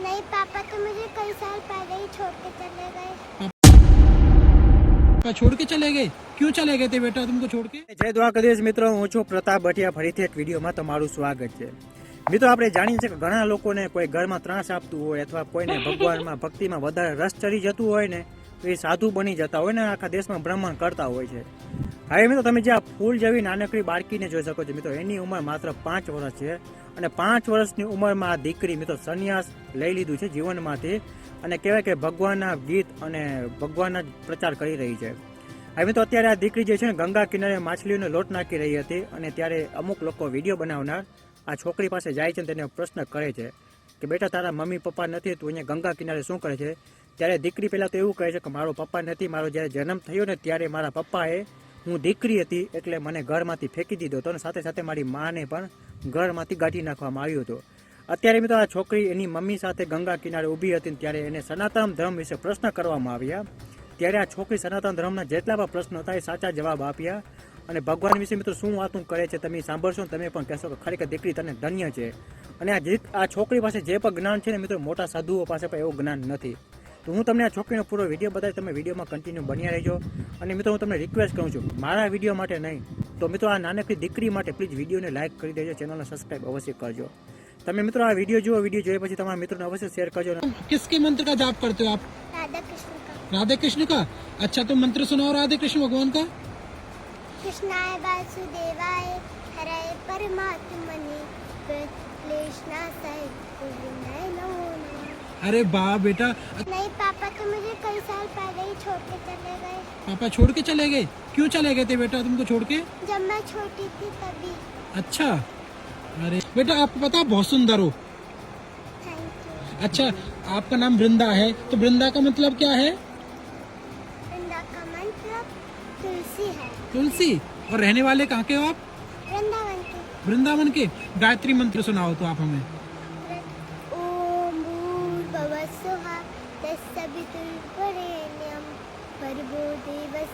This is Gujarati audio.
नहीं पापा तो मुझे कई साल पहले ही छोड़ के चले गए पापा छोड़ के चले गए क्यों चले गए थे बेटा तुमको छोड़ के જય દ્વારકાધીશ મિત્રો હું છું પ્રતાપ ભટિયા ફરીથી એક વિડીયોમાં તમારું સ્વાગત છે મિત્રો આપણે જાણીએ છીએ કે ઘણા લોકોને કોઈ ઘરમાં ત્રાસ આપતું હોય અથવા કોઈને ભગવાનમાં ભક્તિમાં વધારે રસ ચડી જતું હોય ને તો એ સાધુ બની જતા હોય ને આખા દેશમાં ભ્રમણ કરતા હોય છે હવે મિત્રો તમે જે આ ફૂલ જેવી નાનકડી બાળકીને જોઈ શકો છો મિત્રો એની ઉંમર માત્ર પાંચ વર્ષ છે અને પાંચ વર્ષની ઉંમરમાં આ દીકરી મિત્રો સંન્યાસ લઈ લીધું છે જીવનમાંથી. અને કહેવાય કે ભગવાનના ગીત અને ભગવાનના પ્રચાર કરી રહી છે. હવે તો અત્યારે આ દીકરી જે છે ને ગંગા કિનારે માછલીઓનો લોટ નાખી રહી હતી અને ત્યારે અમુક લોકો વીડિયો બનાવનાર આ છોકરી પાસે જાય છે તેને પ્રશ્ન કરે છે કે બેટા તારા મમ્મી પપ્પા નથી, તું અહીંયા ગંગા કિનારે શું કરે છે? ત્યારે દીકરી પહેલાં તો એવું કહે છે કે મારો પપ્પા નથી, મારો જ્યારે જન્મ થયો ને ત્યારે મારા પપ્પાએ હું દીકરી હતી એટલે મને ઘરમાંથી ફેંકી દીધો હતો અને સાથે સાથે મારી માને પણ ઘરમાંથી કાઢી નાખવામાં આવ્યું હતું. અત્યારે મિત્રો આ છોકરી એની મમ્મી સાથે ગંગા કિનારે ઊભી હતી ત્યારે એને સનાતન ધર્મ વિશે પ્રશ્ન કરવામાં આવ્યા. ત્યારે આ છોકરી સનાતન ધર્મના જેટલા પણ પ્રશ્નો હતા એ સાચા જવાબ આપ્યા. અને ભગવાન વિશે મિત્રો શું વાતું કરે છે તમે સાંભળશો તમે પણ કહેશો કે ખરેખર દીકરી તને ધન્ય છે. અને આ જે આ છોકરી પાસે જે પણ જ્ઞાન છે ને મિત્રો મોટા સાધુઓ પાસે પણ એવું જ્ઞાન નથી. તો હું તમને આ છોકરીનો પૂરો વીડિયો બતાવીશ તમે વિડીયોમાં કન્ટિન્યુ બન્યા રહેજો. અને મિત્રો હું તમને રિક્વેસ્ટ કરું છું મારા વીડિયો માટે નહીં તો મિત્રો આ નાનકડી દીકરી માટે પ્લીઝ વિડીયોને લાઇક કરી દેજો ચેનલને સબસ્ક્રાઈબ અવશ્ય કરજો. તમે મિત્રો આ વીડિયો જુઓ વીડિયો જોયા પછી તમારા મિત્રોને અવશ્ય શેર કરજો. કિસકે મંત્ર કા જાપ કરતે હો આપ રાધા કૃષ્ણ કા રાધે કૃષ્ણ કા અચ્છા તો મંત્ર સુનાઓ રાધે કૃષ્ણ ભગવાન કા કૃષ્ણાય વાસુદેવાય હરે પરમાત્મને ક્લેશના સહિત अरे वाह बेटा। नहीं पापा तो मुझे कई साल पहले ही छोड़ के चले गए। पापा छोड़ के चले गए? क्यों चले गए थे बेटा तुमको छोड़ के? जब मैं छोटी थी तभी। अच्छा। अरे बेटा आपको पता बहुत सुंदर हो। अच्छा आपका नाम वृंदा है तो वृंदा का मतलब क्या है? वृंदा का मतलब तुलसी है। तुलसी। और रहने वाले कहाँ के हो आप? वृंदावन के। वृंदावन के। गायत्री मंत्र सुनाओ तो आप हमें। വരുഭൂ ദിവസ